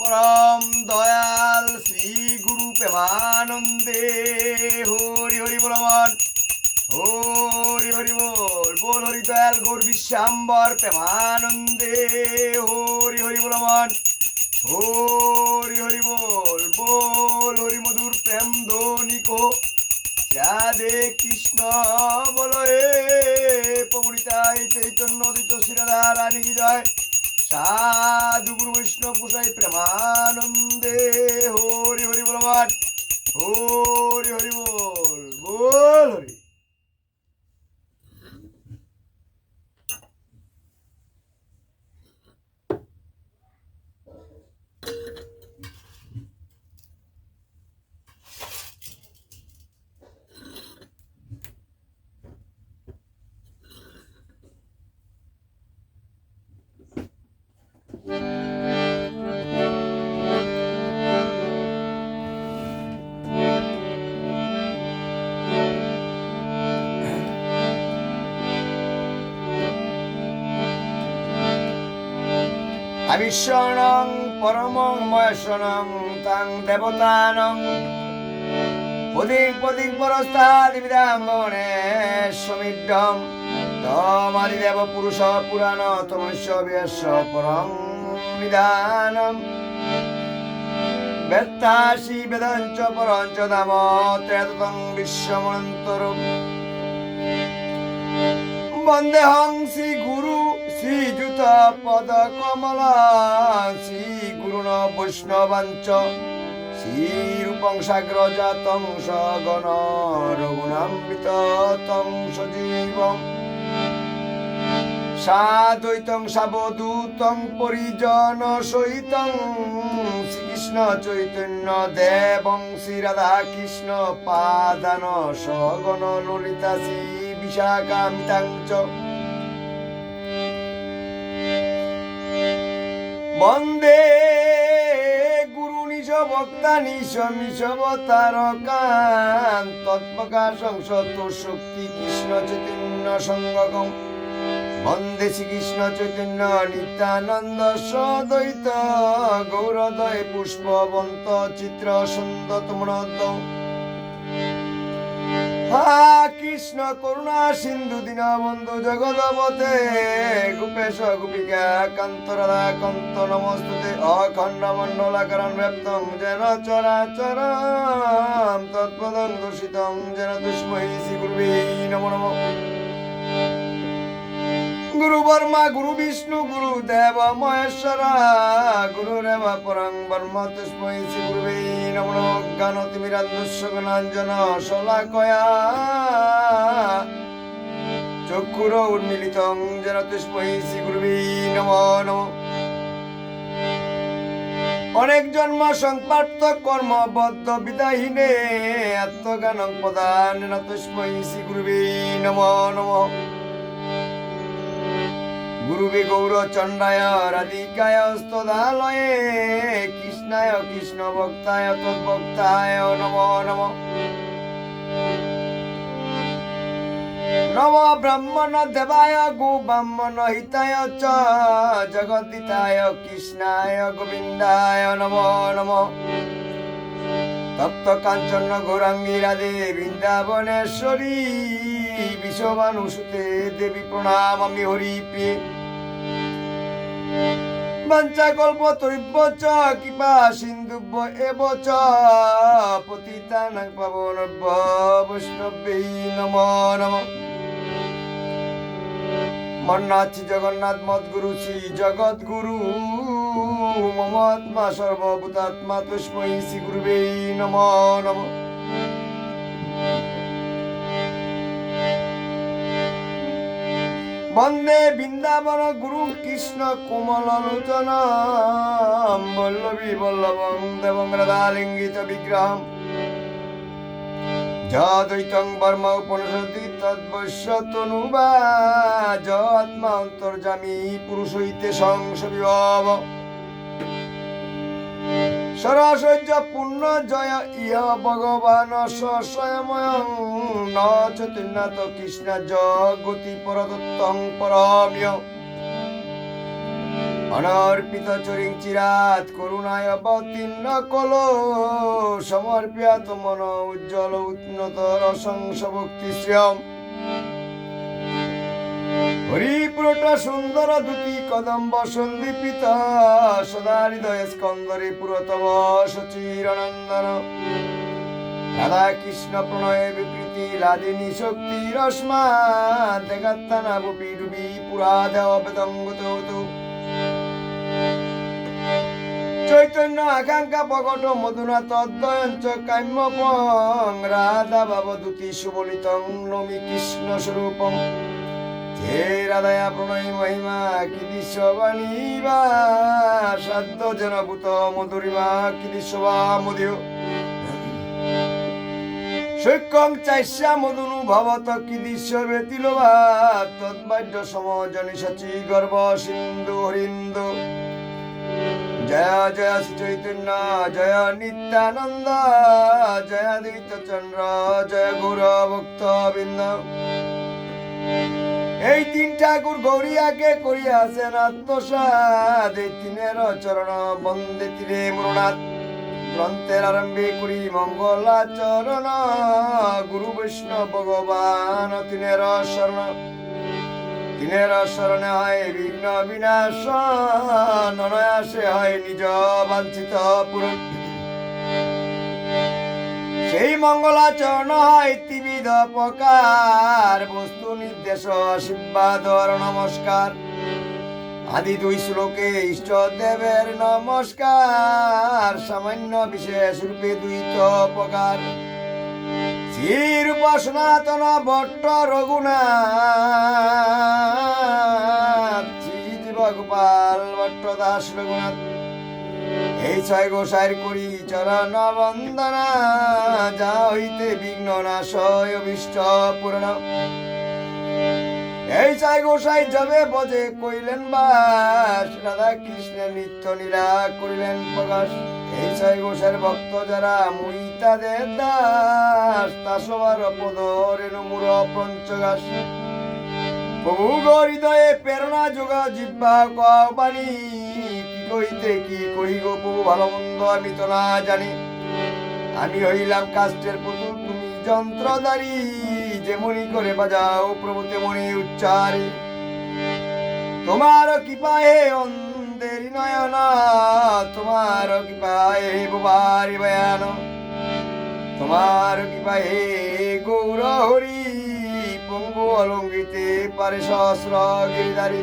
পরম দয়াল শ্রী গুরু প্রেমানন্দে। হরি হরি বলমান হরি হরি বল। বল হরি দয়াল, গৌর বিশ্বাম্বর প্রেমানন্দে। হরি হরি বলমান হরি হরি বল। বল হরি মধুর প্রেম ধ্বনিকো রাধে কৃষ্ণ বল হে পবনিতাই চৈতন্য দিত শ্রীরাধা রানী জয়। সাধু গুরু বৈষ্ণব গোসাই প্রেমানন্দে হরি আবিশ্বনং পরমং মহেশ্বনং তাং দেবতানং পদিক পদিক পরস্তাদিবিদাম ভবনে সমিড্ডম তমাদিদেব পুরুষ পুরাণ তমস্য বিয়স্য পরং নিদানম বেত্তাসি বেদঞ্চ পরঞ্চ নাম ত্রেতং বিশ্বমন্তরম বন্দেহং শ্রী গুরু শ্রীযুত পদ কমলা শ্রী গুরুণ বৈষ্ণবাঞ্চ শ্রীরূপং সাগ্র জাতং সগণ রঘুনাম্বিত তং সজীবং সাদ্বৈতং পরিজন সহিতং শ্রীকৃষ্ণ চৈতন্য দেবং শ্রী রাধা কৃষ্ণ পাদান সগণ ললিতা শ্রী বিশাখামিতাং চ বন্দে গুরু নিশ বক্তা নিশ মিশবতারকান তৎপ্রকাশং শক্তি কৃষ্ণ চৈতন্য সঙ্গকম বন্দে শ্রীকৃষ্ণ চৈতন্য নিত্যানন্দ সদৈত গৌরদয় পুষ্পবন্ত চিত্র সুন্দর তোমরদ হা কৃষ্ণ করুণা, সিন্ধু দীনবন্ধু জগদবতে গোপেশ গোপিকা, কান্ত রাধা, কান্ত নমস্তুতে, অখণ্ড মণ্ডলাকরণ ব্যপ্ত যেন চরাচরম, তৎপদং দূষিতং যেন দুষ্মহি শ্রী গুরুবে নম নমঃ। গুরু বর্মা, গুরু বিষ্ণু, গুরু দেব মহেশ্বর, গুরু রেব পরং বর্ম তুষ্মৈ শ্রী গুরুবে নমো নমঃ জ্ঞানতিমিরান্দুষ্যগণাঞ্জন শলাকয়া। চক্ষুর উন্মিলিতং যেন তুষ্মৈ শ্রী গুরুবে নমো নমঃ। অনেক জন্ম সংপ্রাপ্ত কর্মবদ্ধ বিদাহীনে আত্মজ্ঞানং প্রদান তুষ্মৈ শ্রী গুরুবে নমো নমঃ। গুরুবে গৌর চণ্ডায় রাধিকায় স্তদালয়ে কৃষ্ণায় কৃষ্ণ ভক্তায় তদ্ভক্তায় নম নম। নম ব্রহ্মণ দেবায়, গো ব্রাহ্মণ হিতায় চ জগদ্দিতায় কৃষ্ণায় গোবিন্দায় নম নম। তপ্ত কাঞ্চন গৌরাঙ্গী রাধে বৃন্দাবনেশ্বরী বিশ্ববানুসুতে দেবী প্রণাম আমি হরি প্রিয়ে বাঞ্চা কল্প তৈব্য চ কৃপা সিন্ধুব্য এব চ। পতিতানাং পাবনব্য বৈষ্ণবেই নম নম। মন্নাথি জগন্নাথ মদ্গুরু, শ্রী জগৎগুরু মমাত্মা সর্বভূতাত্মা তুষ্ময়ী শ্রী গুরুবে নম নম। বন্দে বৃন্দাবন গুরু কৃষ্ণ কোমল লোচন বল্লভী বল্লভং দেবং রাধালিঙ্গিত বিগ্রহম। যদ্বৈতং বর্ম উপনিষদি তদ্বশ্য তনুবা যত্মা অন্তর্জামী পুরুষ হইতে সংস বিভব সরসৈর্য পূর্ণ জয় ইহ ভগবান স্বয়ময় ন চৈতন্যাত কৃষ্ণ জগতি পরদত্তং পরম্য। অনর্পিত চরিং চিরাত করুণায় অবতীর্ণ কল সমর্পিয়াত মন উজ্জ্বল উন্নত রসংস ভক্তি শ্রিয়ম। হরিপুরট সুন্দর দুটি কদম্ব সন্দীপিত সদা হৃদয় স্কন্দরে পুরতব সচিরনন্দন। রাধা কৃষ্ণ প্রণয় বিকৃতি লাদিনী শক্তি রশ্মা দেগাত্তানা বুপি ডুবি, পুরা দেও বেদঙ্গত চৈতন্য আকাঙ্ক্ষা প্রকট মধুনা তদ্বয়ঞ্চ কাম্য রাধা ভাবদূতি সুবলিতং, নমি কৃষ্ণ স্বরূপম হে রাধায়া, প্রণয়, মহিমা কি দৃশ্যবাণী বা সাধ্য জনভূত মধুরিমা কি দৃশ্যবা মধুয় শৈকং চাইস্যা মধুনু ভবত কি দৃশ্য ব্যতিলবা তদ্বাদ্য সমজনি সচি গর্ব সিন্ধু হরিন্দু। জয় জয় শ্রী চৈতন্য, জয় নিত্যানন্দ, জয় দ্বৈত চন্দ্র, জয় গৌর ভক্ত বৃন্দ এই তিন ঠাকুর গৌরিয়াকে করিয়াছেন আত্মসাদ। এই তিনের চরণ বন্দে তীরে মুরুনাথ। গ্রন্থের আরম্ভে করি মঙ্গলাচরণ গুরু বৈষ্ণব ভগবান, তিনের শরণ। তিনের শরণে হয় বিঘ্ন বিনাশ। ননয়াসে হয় নিজ বাঞ্ছিত পূরণ সেই মঙ্গলাচরণ হয় ত্রিবিধ প্রকার। বস্তু নির্দেশ আশীর্বাদ নমস্কার। আদি দুই শ্লোকে ইষ্ট দেবের নমস্কার। সামান্য বিশেষ রূপে দুইত প্রকার। শ্রীরূপ সনাতন ভট্ট রঘুনাথ। শ্রী গোপাল ভট্ট দাস রঘুনাথ। এই ছয় গোসাইর করি চরণ বন্দনা যা হইতে বিঘ্ন নাশয় অভিষ্ট পূর্ণ। এই ছয় গোসাই যাবে বজে কইলেন বাস, রাধা কৃষ্ণের নিত্য নীলা করিলেন প্রকাশ। এই ছয় গোসাইর ভক্ত যারা মুই তাদের দাস, তা সবার পদ রেণু মুর পঞ্চগাস। প্রভু হৃদয়ে প্রেরণা যোগা জিব্বা বাণী। কি কইতে কি কই গো ভালো মন্দ আমি তো না জানি। আমি হইলাম কাষ্টের পুতুল, তুমি যন্ত্রধারী, যেমনি করে বাজাও প্রভু তেমনি উচ্চারি। তোমার কৃপায় অন্ধের নয়ন, তোমার কৃপায় বুবারি বয়ান। তোমার কৃপায় গৌর হরি পঙ্গু অলঙ্গিতে পারে সহস্র গিরিধারী।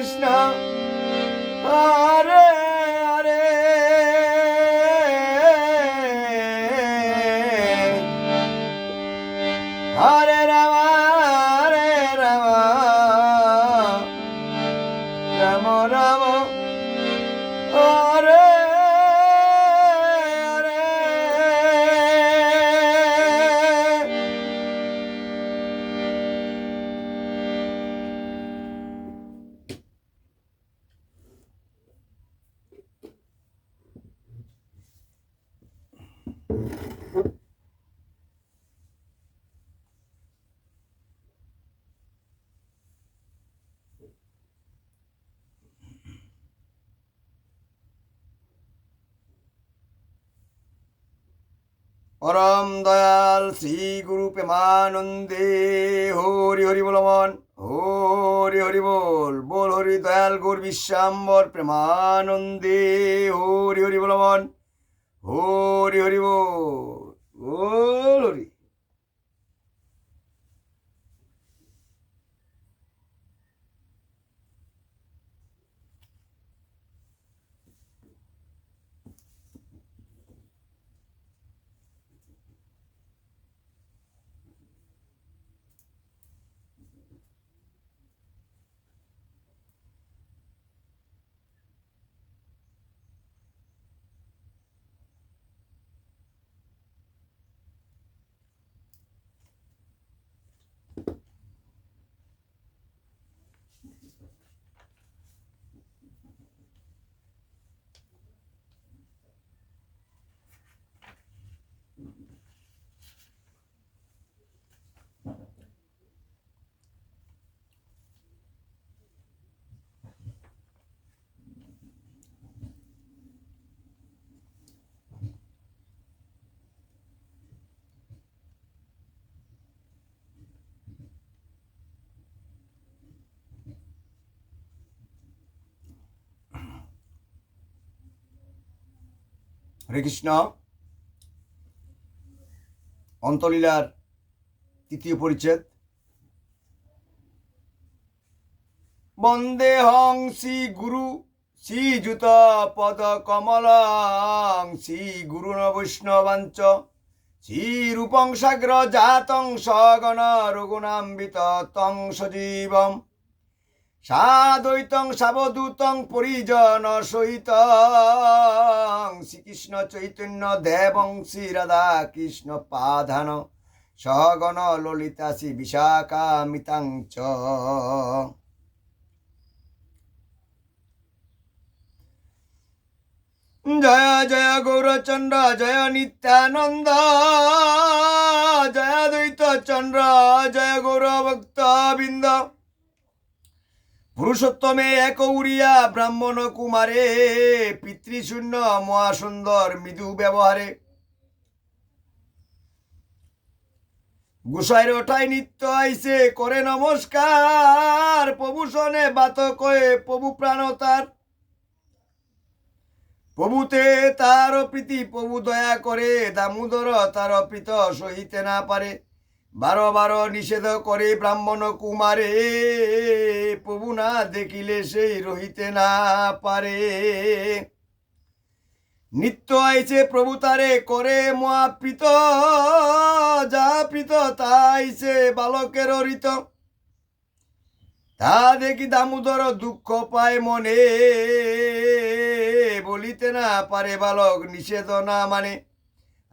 কৃষ্ণ পরম দয়াল শ্রী গুরু প্রেমানন্দে, হরি হরি বল মন, হরি হরি বল বল হরি দয়াল গোর বিশ্বাম্বর প্রেমানন্দে, হরি হরি বল মন, হরি হরি বল। বল হরি হরে কৃষ্ণ অন্তলীলার তৃতীয় পরিচ্ছেদ। বন্দে হং শ্রী গুরু শ্রীযুত পদ কমল শ্রী গুরু বৈষ্ণবাঞ্চ। শ্রীরূপং সাগ্র জাতং সগণ রঘুনাম্বিত তং সজীবম। সাদ্বৈতং সাবদূতং পরিজন সহিত। শ্রীকৃষ্ণ চৈতন্য দেবং শ্রী রাধা কৃষ্ণ পাধান। সগণ ললিতা শ্রী বিশাখামিতাং চ। জয় জয় গৌরচন্দ্র, জয় নিত্যানন্দ। জয় দ্বৈত চন্দ্র, জয় গৌর ভক্ত বৃন্দ পুরুষোত্তমে এক উড়িয়া ব্রাহ্মণ কুমারে, পিতৃশূন্য মহাসুন্দর মৃদু ব্যবহারে। গুসাইর ওঠাই নিত্য আইসে, করে নমস্কার, প্রভু শনে বাত কয়ে প্রভু প্রাণ তার। প্রভুতে তার প্রীতি, প্রভু দয়া করে, দামোদর তার প্রীত সহিতে না পারে। বারো বারো নিষেধ করে ব্রাহ্মণ কুমারে, প্রভু না দেখিলে সেই রহিতে না পারে। নিত্য আইছে প্রভু তারে করে, মহাপ্রীত, যা প্রীত তা আইছে বালকের হরিত তা দেখি দামোদর দুঃখ পায় মনে, বলিতে না পারে বালক নিষেধ না মানে।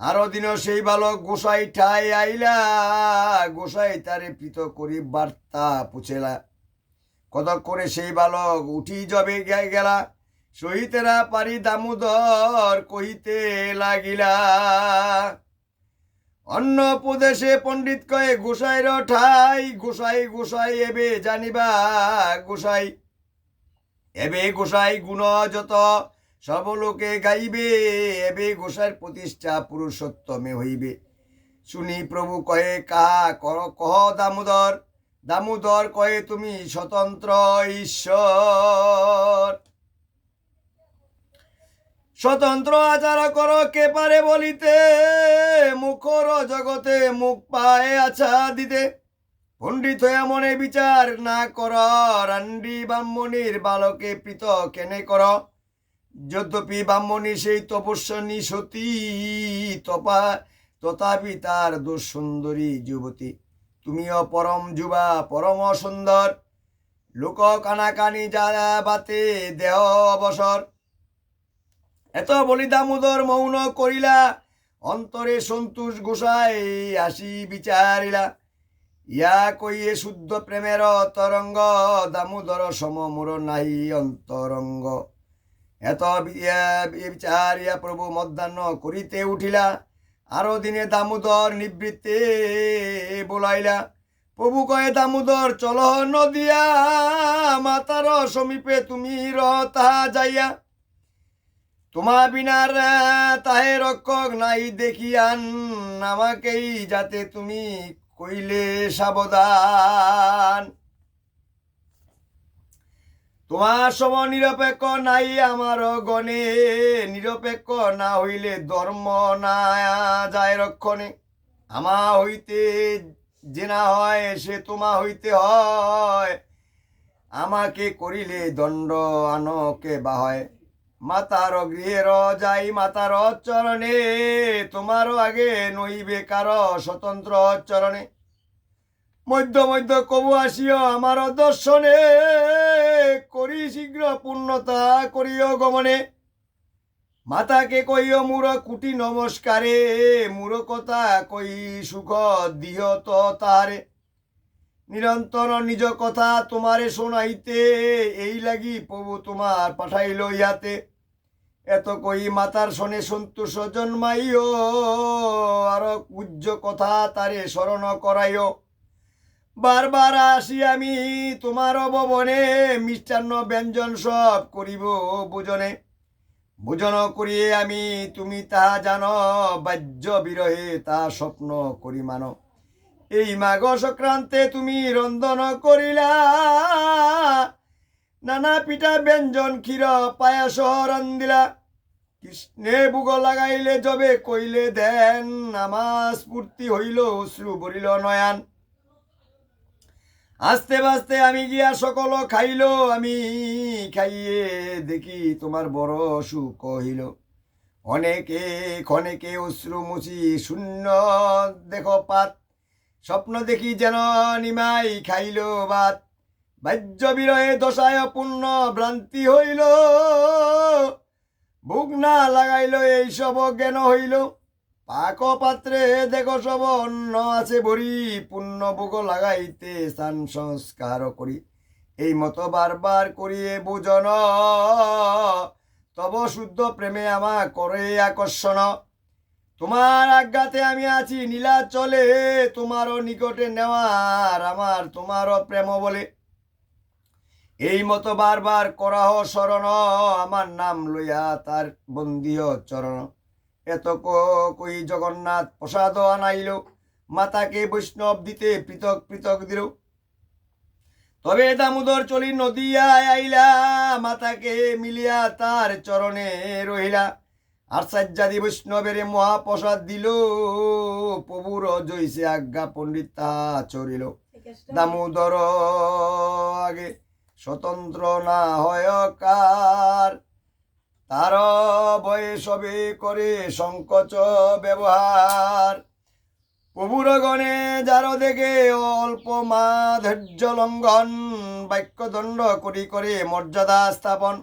আরও দিন সেই বালক গোসাই ঠাই আইলা, গোসাই তারে প্রীত করি বার্তা পুছেলা। কতক করে সেই বালক উঠি জবে গেলা সহিতে না পারি দামোদর কহিতে লাগিলা। অন্য প্রদেশে পণ্ডিত কয়ে গোসাইর ঠাই, গোসাই গোসাই, এবে জানিবা গোসাই। এবে গোসাই গুণ যত সব লোকে গাইবে, এবে গোসাইর প্রতিষ্ঠা পুরুষোত্তমে হইবে। শুনি প্রভু কয়ে কর, কহ দামোদর দামোদর কয়ে তুমি স্বতন্ত্র ঈশ্বর। স্বতন্ত্র আচার কর, কে পারে বলিতে, মুখর জগতে মুখ পায়ে আছা দিতে। পণ্ডিত হইয়া মনে বিচার না কর, রান্ডি ব্রাহ্মণীর বালকে প্রীত কেনে কর। যদ্যপি ব্রাহ্মণী সেই তপস্বনী সতী, তপা, তথাপি তার দুঃসুন্দরী যুবতী। তুমিও পরম যুবা, পরম সুন্দর। লোক কানাকানি যা বাতে দেহ অবসর। এত বলি দামোদর মৌন করিলা, অন্তরে সন্তোষ গোসাই আসি বিচারিলা। ইয়া কইয়ে শুদ্ধ প্রেমের তরঙ্গ, দামোদর সম মোর নাই অন্তরঙ্গ। এত বিচারিয়া প্রভু মধ্যাহ্ন করিতে উঠিলা, আরও দিনে দামোদর নিবৃত্তে বোলাইলা। প্রভু কয়ে দামোদর, চল নদিয়া, মাতার সমীপে তুমি রতা যাইয়া। তোমা বিনার তাহে রক্ষক নাই দেখিয়ান, আমাকেই যাতে তুমি কইলে সাবধান। তোমার সম নিরপেক্ষ নাই আমার গণে। নিরপেক্ষ না হইলে ধর্ম না যায় রক্ষণে। আমা হইতে যে না হয়, সে তোমা হইতে হয়। আমাকে করিলে দণ্ড আনকে বা হয়। মাতার গৃহের যাই মাতার চরণে, তোমারও আগে নইবে কার স্বতন্ত্র চরণে। মধ্য মধ্য কবু আসিও, আমার দর্শনে। করি শীঘ্র পূর্ণতা, করিও গমনে। মাতাকে কইও, মুর কুটি নমস্কারে। মুর কথা কই সুখ, দিহ তো তাহারে। নিরন্তর নিজ কথা তোমারে শোনাইতে, এই লাগি প্রভু তোমার পাঠাইল ইয়াতে। এত কই মাতার শনে সন্তোষ জন্মাইও, আর পূজ্য কথা তারে স্মরণ করাইও। বারবার আসি আমি তোমার ভবনে মিষ্টান্ন ব্যঞ্জন সব করিব ভোজনে। ভোজন করিয়ে আমি, তুমি তাহা জানো, বাহ্য বিরহে তা স্বপ্ন করি মানো। এই মাঘ সংক্রান্তে তুমি রন্ধন করিলা। নানা পিঠা ব্যঞ্জন, ক্ষীর, পায়াস রান্দিলা কৃষ্ণে বুগ লাগাইলে যবে কইলে দেন আমার স্ফূর্তি হইল, অশ্রু বলিল নয়ান। আস্তে বাস্তে আমি গিয়া সকল খাইল, আমি খাইয়ে দেখি তোমার বড় সুখ হইল অনেকে ক্ষণেকে অশ্রু মুছি শূন্য দেখো পাত, স্বপ্ন দেখি যেন নিমাই খাইল বাত। বাহ্য বিরহে দশায় পূর্ণ ভ্রান্তি হইল, বুক না লাগাইল এইসব জ্ঞান হইল। পাক পাত্রে দেখো সব অন্ন আছে ভরি পুণ্য বুক লাগাইতে স্থান সংস্কার করি। এই মতো বারবার করিয়ে বুঝন, তব শুদ্ধ প্রেমে আমা করে আকর্ষণ। তোমার আজ্ঞাতে আমি আছি নীলা চলে তোমারও নিকটে নেওয়ার আমার তোমারও প্রেম বলে। এই মতো বারবার করাহ শরণ, আমার নাম লইয়া তার বন্দিও চরণ। এত কই জগন্নাথ প্রসাদ আনাইল মাতাকে বৈষ্ণব দিতে পৃথক পৃথক দিল। তবে দামোদর চলি নদিয়ায় আইলা মাতাকে মিলিয়া তার চরণে রহিলা। আচার্যাদি বৈষ্ণবের মহাপ্রসাদ দিল প্রভুর জৈসে আজ্ঞা পণ্ডিত তাহা চরিল দামোদর আগে স্বতন্ত্র না হয় কার তার বয়সবে করে সংকোচ ব্যবহার। প্রভুর গণে যার দেখে অল্প মা ধৈর্য লঙ্ঘন, বাক্যদণ্ড করি করে মর্যাদা স্থাপন।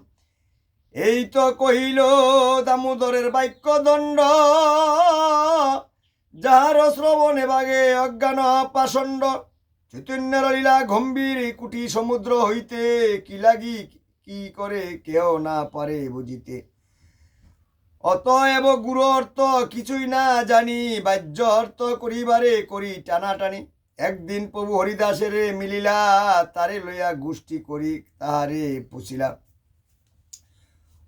এই তো কহিল দামোদরের বাক্যদণ্ড, যাহার শ্রবণে বাগে অজ্ঞান পাষণ্ড। চৈতন্যের লীলা গম্ভীর কুটি সমুদ্র হইতে কি লাগি কি করে কেউ না পারে বুঝিতে। অতএব গুরু অর্থ কিছুই না জানি, বাহ্য অর্থ করিবারে করি টানাটানি। একদিন প্রভু হরিদাসের মিলিলা তারে লইয়া গোষ্ঠী করি, তাহারে পুছিলা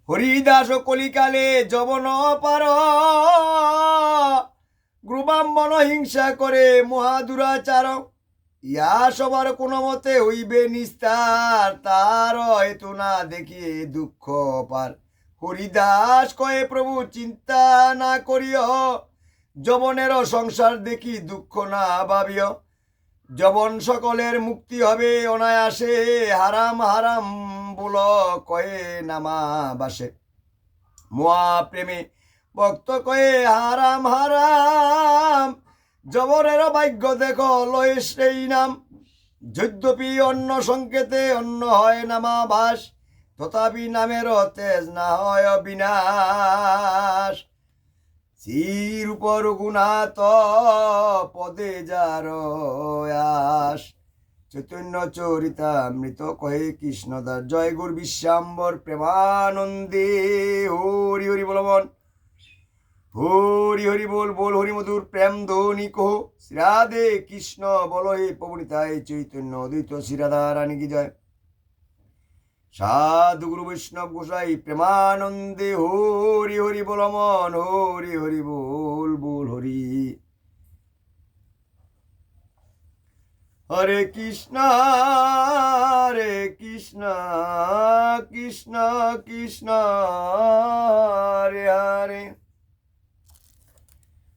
হরিদাস কলিকালে যবন পার, গ্রুবাম্বন হিংসা করে মহাদুরাচার ইয়া সবার কোনো মতে হইবে নিস্তার, তার হেতু না দেখিয়ে দুঃখ পার। হরিদাস কয়ে, প্রভু, চিন্তা না করিও যবনের সংসার দেখি দুঃখ না ভাবিও যবন সকলের মুক্তি হবে অনায়াসে। হারাম হারাম বল কয়ে নামা বাসে মোয়া প্রেমে ভক্ত কয়ে, হারাম হারাম জবরের ভাগ্য দেখো লয়ে সেই নাম। যদ্যপি অন্য সংকেতে, অন্য হয় নামাবাস তথাপি নামের তেজ না হয় বিনাশ শ্রীর উপর গুণাত পদে যার আস। চৈতন্য চরিতা মৃত কহে কৃষ্ণদাস, জয় গুর বিশ্বাম্বর প্রেমানন্দে। হরি হরি বলবন। হরি হরি বল বল হরি মধুর প্রেম ধ্বনি কহ। শ্রীরাধে কৃষ্ণ, বল হে পবনিতায় চৈতন্য, অদ্বৈত শ্রীরাধা রানী কি জয়। সাধু গুরু বৈষ্ণব গোসাই প্রেমানন্দে হরি হরি বল মন, হরি হরি বল বল হরি। হরে কৃষ্ণ হরে কৃষ্ণ কৃষ্ণ কৃষ্ণ, হরে হরে।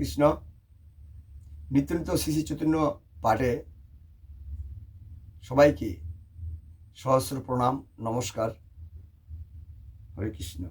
কৃষ্ণ নিত্য নিত্য শ্রী শ্রী চৈতন্য পাঠে সবাইকে সহস্র প্রণাম নমস্কার হরে কৃষ্ণ।